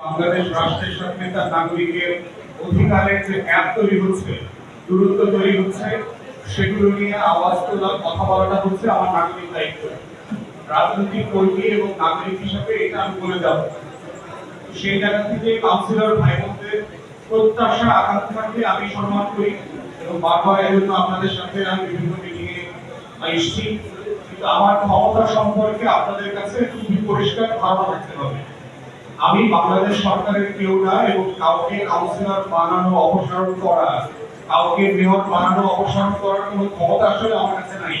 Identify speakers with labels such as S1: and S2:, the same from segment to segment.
S1: বাংলাদেশ রাষ্ট্রের সাথে তার নাগরিকের অধিকারের যে অ্যাপ তৈরি হচ্ছে, দূরত্ব তৈরি হচ্ছে, সেগুলো নিয়ে আওয়াজ তোলা, কথা বলাটা হচ্ছে আমার নাগরিক দায়িত্ব। রাজনৈতিক কর্মী এবং নাগরিক হিসাবে এটা আমি বলে যাব। সেই জায়গা থেকে কাউন্সিলর ভাই বোনদের প্রত্যাশা, আকাঙ্ক্ষাকে আমি সম্মান করি এবং বারবার এর জন্য আপনাদের সাথে আমি বিভিন্ন মিটিংয়ে এসেছি কিন্তু আমার ক্ষমতা সম্পর্কে আপনাদের কাছে খুবই পরিষ্কার ধারণা রাখতে হবে। আমি বাংলাদেশ সরকারের কেউ না এবং কাউকে কাউন্সিলর বানানো, অপসারণ করা, কাউকে মেয়র বানানো, অপসারণ করার কোনো ক্ষমতা আসলে আমার কাছে নাই।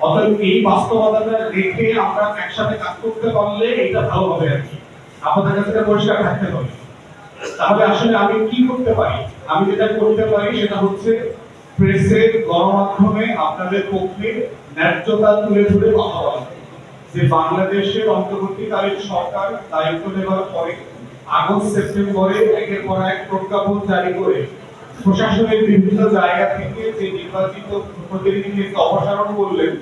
S1: অতএব এই বাস্তবতাটা দেখে আমরা একসাথে কাজ করতে পারলে এটা ভালো হবে আর কি। আপনাদের কাছে এটা পরিষ্কার থাকতে হবে। তাহলে আসলে আমি কি করতে পারি? আমি যেটা করতে পারি সেটা হচ্ছে প্রেসে গণমাধ্যমে আপনাদের পক্ষে ন্যায্যতা তুলে ধরে কথা বলা। যে বাংলাদেশের অন্তর্বর্তীকালীন সরকার দায়িত্ব নেওয়ার পরে আগস্ট সেপ্টেম্বরে একের পর এক প্রজ্ঞাপন জারি করে প্রশাসনের বিভিন্ন জায়গা থেকে যে নির্বাচিত প্রতিনিধিকে অপসারণ করলেন,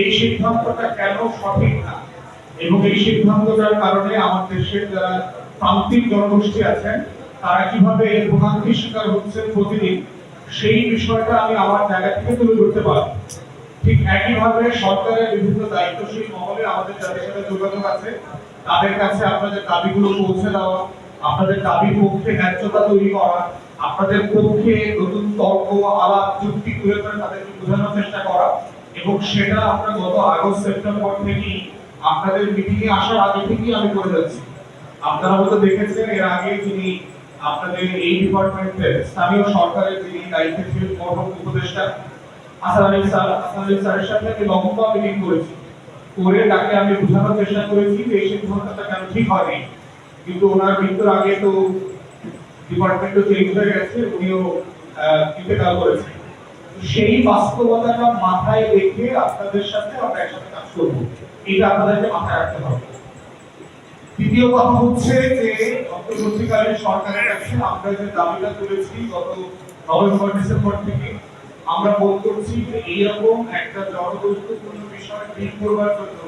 S1: এই সিদ্ধান্তটা কেন সঠিক না? এবং এই সিদ্ধান্তটার কারণে আমার দেশের যারা প্রান্তিক জনগোষ্ঠী আছেন, তারা কীভাবে এর ভোগান্তির শিকার হচ্ছেন প্রতিদিন, সেই বিষয়টা আমি আমার জায়গা থেকে তুলে ধরতে পারব। ঠিক একইভাবে সরকারের বিভিন্ন দায়িত্বশীল মহলে আমাদের যাদের সাথে যোগাযোগ আছে, তাদের কাছে আপনাদের দাবিগুলো পৌঁছে দেওয়া, আপনাদের দাবির পক্ষে ন্যায্যতা তৈরি করা, আপনাদের পক্ষে নতুন তর্ক, আলাপ, যুক্তি তুলে ধরে তাদেরকে বোঝানোর চেষ্টা করা এবং সেটা আমরা গত আগস্ট, সেপ্টেম্বর থেকেই আপনাদের মিটিংয়ে আসার আগে থেকেই আমি করে যাচ্ছি। আপনারা হয়তো দেখেছেন, এর আগে যিনি আপনাদের এই ডিপার্টমেন্টের স্থানীয় সরকারের যিনি দায়িত্বে উপদেষ্টা সেই বাস্তবতাটা মাথায় রেখে আপনাদের সাথে আমরা একসাথে কাজ করব। এটা আপনাদেরকে মাথায় রাখতে হবে। দ্বিতীয় কথা হচ্ছে যে, অন্তর্বর্তীকালীন সরকারের কাছে আমরা যে দাবিটা তুলেছি গত নভেম্বর, ডিসেম্বর থেকে আমরা বোধ করছি যে এইরকম একটা জনগুরুত্বপূর্ণ বিষয় ঠিক করবার জন্য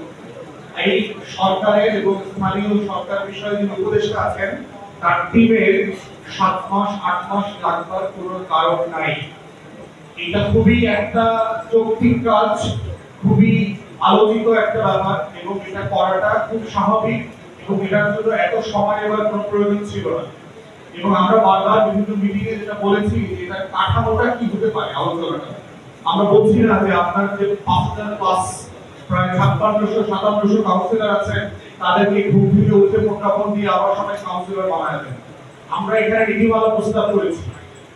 S1: এই সরকারের এবং স্থানীয় সরকার বিষয়ে যিনি উপদেষ্টা আছেন, তার টিমের সাত মাস, আট মাস লাগবার কোনো কারণ নাই। এটা খুবই একটা যৌক্তিক কাজ, খুবই আলোচিত একটা ব্যাপার এবং এটা করাটা খুব স্বাভাবিক এবং এটার জন্য এত সময় নেওয়ার কোনো প্রয়োজন ছিল না। এবং আমরা বারবার বিভিন্ন মিটিং এ যেটা বলেছি, এটা কাঠামোটা কি হতে পারে? আলোচনাটা। আমরা বলছি না যে আপনার যে পাঁচ হাজার প্লাস প্রায় ছাপ্পান্নশো, সাতান্নশো কাউন্সিলর আছে, তাদেরকে ঘুম থেকে উঠে প্রজ্ঞাপন দিয়ে আবার সবাই কাউন্সিলর বানায় দেন। আমরা এখানে নীতিমালা প্রস্তাব করেছি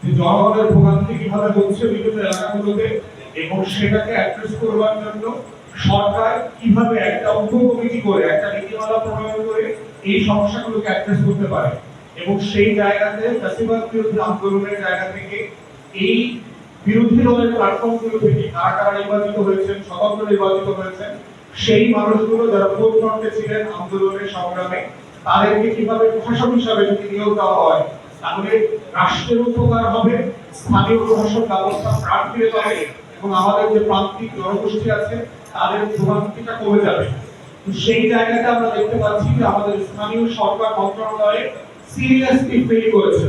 S1: যে জনগণের ভোগান্তি কীভাবে হচ্ছে বিভিন্ন এলাকাগুলোতে এবং সেটাকে অ্যাড্রেস করবার জন্য সরকার কীভাবে একটা উপ কমিটি করে, একটা নীতিমালা প্রণয়ন করে এই সমস্যাগুলোকে অ্যাড্রেস করতে পারে। এবং সেই জায়গাতে ফ্যাসিবাদ বিরোধী আন্দোলনের জায়গা থেকে এই বিরোধী দলের প্ল্যাটফর্মগুলো থেকে কারা কারা নির্বাচিত হয়েছেন স্বতন্ত্র নির্বাচিত হয়েছেন, সেই মানুষগুলো যারা ফ্রন্টে ছিলেন আন্দোলনের সংগ্রামে, তাদেরকে কীভাবে প্রশাসন হিসাবে যদি নিয়োগ দেওয়া হয়, তাহলে রাষ্ট্রের উপকার হবে, স্থানীয় প্রশাসন ব্যবস্থা প্রাণ পাবে এবং আমাদের যে প্রান্তিক জনগোষ্ঠী আছে, তাদের ভোগান্তিটা কমে যাবে। সেই জায়গাটা আমরা দেখতে পাচ্ছি যে আমাদের স্থানীয় সরকার মন্ত্রণালয়ে সিরিয়াসলি ফেল করেছে।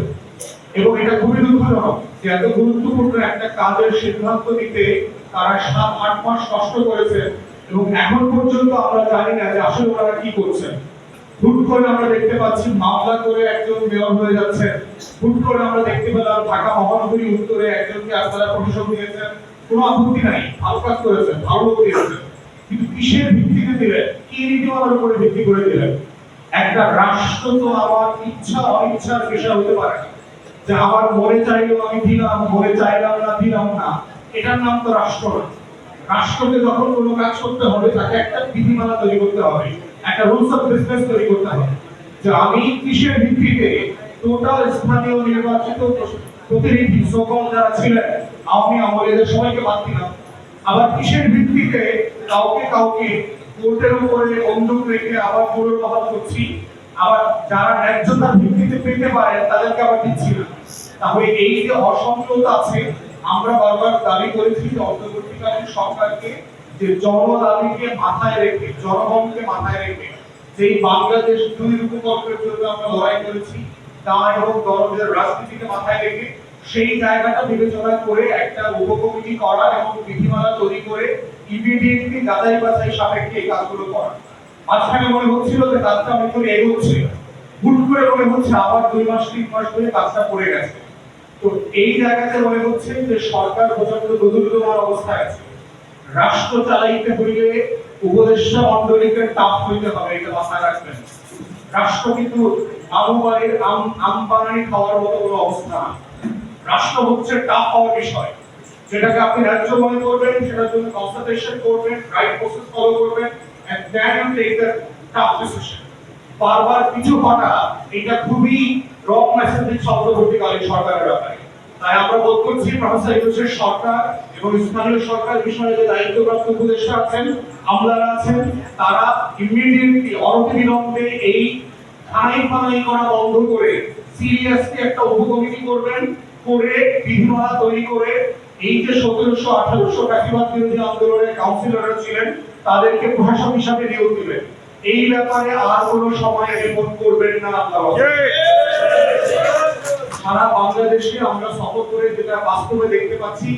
S1: এবং এটা খুবই দুঃখজনক যে এত গুরুত্বপূর্ণ একটা কাজের সিদ্ধান্ত নিতে তারা সাত, আট মাস কষ্ট করেছে এবং এখন পর্যন্ত আমরা জানি না যে আসলে ওনারা কি করছেন। হুট করে আমরা দেখতে পাচ্ছি মামলা করে একজন মেয়র হয়ে যাচ্ছেন। হুট করে আমরা দেখতে পেলাম ঢাকা মহানগরী উত্তরে একজনকে আপনারা প্রশাসক দিয়েছেন। কোনো আপত্তি নাই ভালো কাজ করেছেন, ভালো দিয়েছেন কিন্তু কিসের ভিত্তিতে দিলেন? কি নীতিমালার উপরে ভিত্তি করে দিলেন? একটা রাষ্ট্র তো আমার ইচ্ছা অনিচ্ছার বিষয় হতে পারে। যে আমার মনে চাইলেও আমি দিলাম মনে চাইলাম না, দিলাম না। এটার নাম তো রাষ্ট্র না। রাষ্ট্রকে যখন কোনো কাজ করতে হবে, তাকে একটা বিধিমালা তৈরি করতে হবে, একটা রুলস অফ বিজনেস তৈরি করতে হবে। যে আমি কিসের ভিত্তিতে টোটাল স্থানীয় নির্বাচিত প্রতিনিধি সকল যারা ছিলেন আওয়ামী আমলেদের সবাইকে বাদ দিলাম। আবার কিসের ভিত্তিতে কাউকে কাউকে কোর্টের উপরে বন্দুক রেখে আবার পুনর্বহাল করছি। আবার যারা ন্যায্যতার ভিত্তিতে পেতে পারে, তাদেরকে আবার দিচ্ছি না। তাহলে এই যে অসংখ্যতা আছে, আমরা বারবার দাবি করেছি যে অন্তর্বর্তীকালীন সরকারকে যে জনদাবিকে মাথায় রেখে, জনগণকে মাথায় রেখে, যেই বাংলাদেশ দুই রূপকল্পের জন্য আমরা লড়াই করেছি তা এবং দলদের রাজনীতিকে মাথায় রেখে, সেই জায়গাটা বিবেচনা করে একটা উপকমিটি করা এবং বিধিমালা তৈরি করে ইমিডিয়েটলি যাচাই বাছাই সাপেক্ষে এই কাজগুলো করা। মাঝখানে মনে হচ্ছিল যে কাজটা অনেক করে এগোচ্ছে। হুট করে মনে হচ্ছে আবার দুই মাস, তিন মাস ধরে কাজটা পড়ে গেছে। তো এই জায়গাতে মনে হচ্ছে যে সরকার প্রচণ্ড অবস্থায় আছে। রাষ্ট্র চালাইতে হইলে উপদেষ্টা মন্ডলীকে টাপ হইতে হবে, এটা মাথায় রাখবেন। রাষ্ট্র কিন্তু আমবাড়ির আম আম বানানি খাওয়ার মতো কোনো অবস্থা না। রাষ্ট্র হচ্ছে টাপ হওয়ার বিষয়। যেটাকে আপনি রাজ্য মনে করবেন, সেটার জন্য কনসালটেশন করবেন রাইট প্রসেস ফলো করবেন and then you take the tough decision বারবার কিছু হটা, এটা খুবই রং মেসেজ অন্তর্বর্তীকালীন সরকারের ব্যাপারে। তাই আমরা বোধ করছি প্রফেসর ইউনুসের সরকার এবং স্থানীয় সরকার বিষয়ে যে দায়িত্বপ্রাপ্ত উপদেষ্টা আছেন, আমলারা আছেন, তারা ইমিডিয়েটলি অনতিবিলম্বে এই থানাই ফানাই করা বন্ধ করে সিরিয়াসলি একটা উপকমিটি করবেন, করে বিধিমালা তৈরি করে এই যে সতেরোশো আঠারোশো বিরোধী আন্দোলনের কাউন্সিলররা ছিলেন, তাদেরকে প্রশাসক হিসাবে নিয়োগ দিবেন এই ব্যাপারে আর সময় রিপোর্ট করবেন না সারা বাংলাদেশে আমরা সফর করে যেটা বাস্তবে দেখতে পাচ্ছি,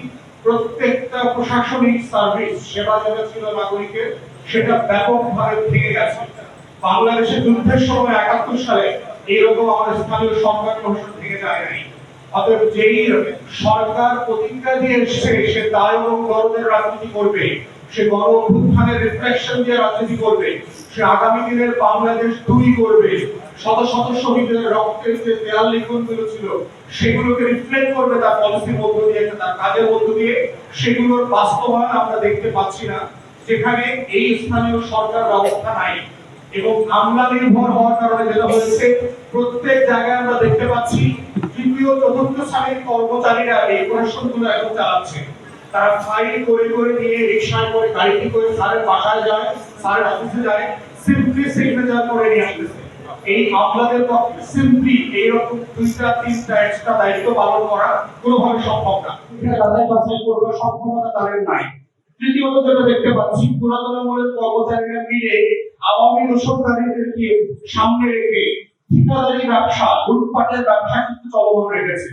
S1: প্রত্যেকটা প্রশাসনিক সার্ভিস সেবা যেটা ছিল নাগরিকের, সেটা ব্যাপকভাবে ভেঙে গেছে। বাংলাদেশে যুদ্ধের সময় একাত্তর সালে এইরকম আমাদের স্থানীয় সরকার প্রশাসন ভেঙে যায় নাই। অতএব যেই সরকার প্রতিজ্ঞা দিয়ে এসছে, সে দায় এবং গরদের রাজনীতি করবে। সে গণ অভ্যুত্থানের রিফ্লেকশন দিয়ে রাজনীতি করবে। সে আগামী দিনের বাংলাদেশ দুই করবে। শত শত শহীদের রক্তের যে দেয়াল লিখনগুলো ছিল, সেগুলোকে রিফ্লেক্ট করবে তার পলিসির মধ্য দিয়ে, তার কাজের মধ্য দিয়ে। সেগুলোর বাস্তবায়ন আমরা দেখতে পাচ্ছি না। যেখানে এই স্থানীয় সরকার ব্যবস্থা নাই। এবং আমলা নির্ভর হওয়ার কারণে যেটা হয়েছে, প্রত্যেক জায়গায় আমরা দেখতে পাচ্ছি তৃতীয় চতুর্থ শ্রেণির কর্মচারীরা এই প্রশাসনগুলো এখন চালাচ্ছে। তারা ফাইল করে করে নিয়ে রিক্সায় করে গাড়িতে করে স্যারের বাসায় যায়, স্যারের অফিসে যায় সিম্পলি সিগনেচার করে নিয়ে আসতেছে। এই আমলাদের পক্ষে সিম্পলি এইরকম দুইটা, তিনটা এক্সট্রা দায়িত্ব পালন করা কোনোভাবে সম্ভব না। যাচাই বাছাই করবার সক্ষমতা তাদের নাই। তৃতীয়ত যেটা দেখতে পাচ্ছি, পুরাতন আমলের কর্মচারীরা মিলে আওয়ামী দোষকারীদেরকে সামনে রেখে ঠিকাদারি ব্যবসা লুটপাটের ব্যবসা কিন্তু চলমান রেখেছে।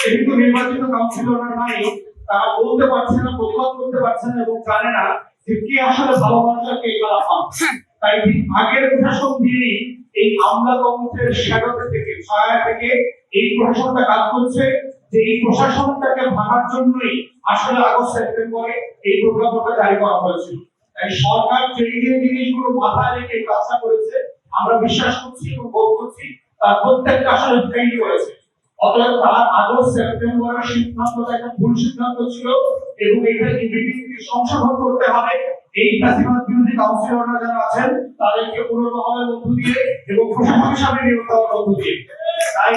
S1: যেহেতু নির্বাচিত কাউন্সিলররা নাই তারা বলতে পারছে না প্রতিবাদ করতে পারছে না এবং জানে না যে কে আসলে ভালো মানুষ কে খারাপ তাই আগের প্রশাসন দিয়েই এই আমলাতন্ত্রের শ্যাডোতে থেকে ছায়া থেকে এই প্রশাসনটা কাজ করছে যে এই প্রশাসনটাকে ভাঙার জন্যই আসলে আগস্ট সেপ্টেম্বরে এই প্রজ্ঞাপনটা জারি করা হয়েছিল। তাই সরকার যেই যে জিনিসগুলো মাথায় রেখে কাজটা করেছে। আমরা বিশ্বাস করছি এবং বোধ করছি, তার প্রত্যেকটা আসলে ফেল করেছে অতএব তার আগস্ট, সেপ্টেম্বরের সিদ্ধান্তটা একটা ভুল সিদ্ধান্ত ছিল এবং এটা ইমিডিয়েটলি সংশোধন করতে হবে? এই ফ্যাসিবাদ বিরোধী কাউন্সিলররা যারা আছেন, তাদেরকে পুনর্বহালের মধ্য দিয়ে এবং প্রশাসন হিসাবে নিয়োগ দেওয়ার মধ্য দিয়ে। তাই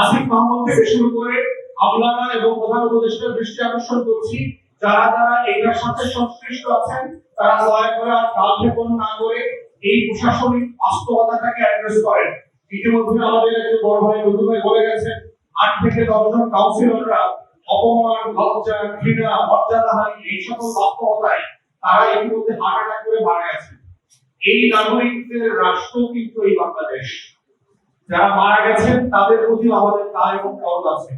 S1: আসিফ মাহমুদ থেকে শুরু করে আমলারা এবং প্রধান উপদেষ্টার দৃষ্টি আকর্ষণ করছি। যারা যারা এটার সাথে সংশ্লিষ্ট আছেন, তারা দয়া করে আর কাল ক্ষেপণ না করে এই প্রশাসনিক বাস্তবতাটাকে অ্যাড্রেস করেন। ইতিমধ্যে আমাদের একজন বড় ভাই নতুন ভাই বলে গেছেন, আট থেকে দশজন কাউন্সিলররা অপমান, লজ্জা, ঘৃণা এই সকল বাস্তবতায় তারা ইতিমধ্যে হার্ট করে মারা গেছে এই নাগরিকদের রাষ্ট্র কিন্তু এই বাংলাদেশ। যারা মারা গেছেন, তাদের প্রতি আমাদের দায় এবং করণ আছে।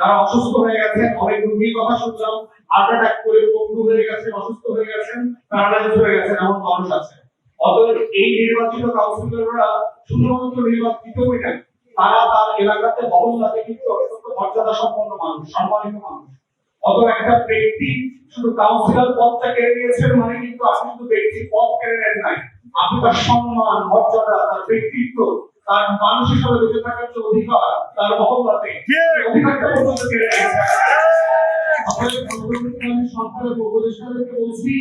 S1: যারা অসুস্থ হয়ে গেছেন অনেক রোগীর কথা শুনলাম, হার্ট অ্যাটাক করে পঙ্গু হয়ে গেছেন, অসুস্থ হয়ে গেছেন প্যারালাইজ হয়ে গেছেন, এমন মানুষ আছে। অতএব এই নির্বাচিত কাউন্সিলররা শুধুমাত্র নির্বাচিত হয়ে না তারা তার এলাকাতে মহল্লাতে কিন্তু অত্যন্ত মর্যাদা সম্পন্ন মানুষ, সম্মানিত মানুষ। অতএব একটা ব্যক্তি শুধু কাউন্সিলর পদটা কেড়ে নিয়েছেন মানে কিন্তু আপনি শুধু ব্যক্তির পদ কেড়ে নেন নাই। আপনি তার সম্মান, মর্যাদা, তার ব্যক্তিত্ব তার মানুষ হিসাবে বেঁচে থাকার যে অধিকার তার মহল্লাতে অধিকারটা পর্যন্ত কেড়ে নিয়েছেন অতএব অন্তর্বর্তীকালীন সরকারের উপদেষ্টাদেরকে বলছি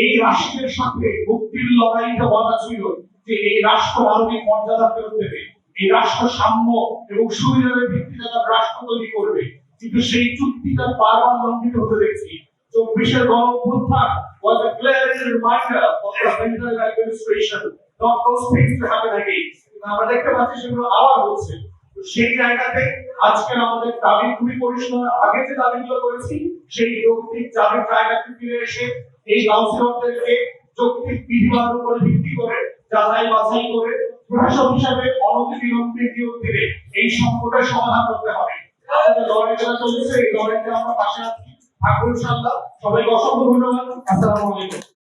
S1: এই রাষ্ট্রের সাথে মুক্তির লড়াইটা বলা ছিল যে এই রাষ্ট্র মানবিক মর্যাদা ফেরত দেবে এই রাষ্ট্র সাম্য এবং সুবিধার ভিত্তিতে তার রাষ্ট্র তৈরি করবে। কিন্তু সেই চুক্তিটা বারবার লঙ্ঘিত হতে দেখছি। চব্বিশের গণ অভ্যুত্থান was a glaring reminder of the federal administration not those things to happen again. কিন্তু আমরা দেখতে পাচ্ছি সেগুলো আবার হচ্ছে সেই জায়গাতে আজকের আমাদের দাবি খুবই পরিষ্কার। আগে যে দাবিগুলো করেছি, সেই যৌক্তিক দাবির জায়গাতে ফিরে এসে এই কাউন্সিলরদেরকে যৌক্তিক বিধিমালার উপরে ভিত্তি করে, যাচাই বাছাই করে প্রশাসক হিসাবে অনতি বিলম্বে নিয়োগ দিলে এই সংকটের সমাধান করতে হবে। আমাদের লড়াই করা চলছে, এই লড়াইতে আমরা পাশে আছি থাকুন ইনশাআল্লাহ সবাইকে অসংখ্য ধন্যবাদ। আসসালামু আলাইকুম।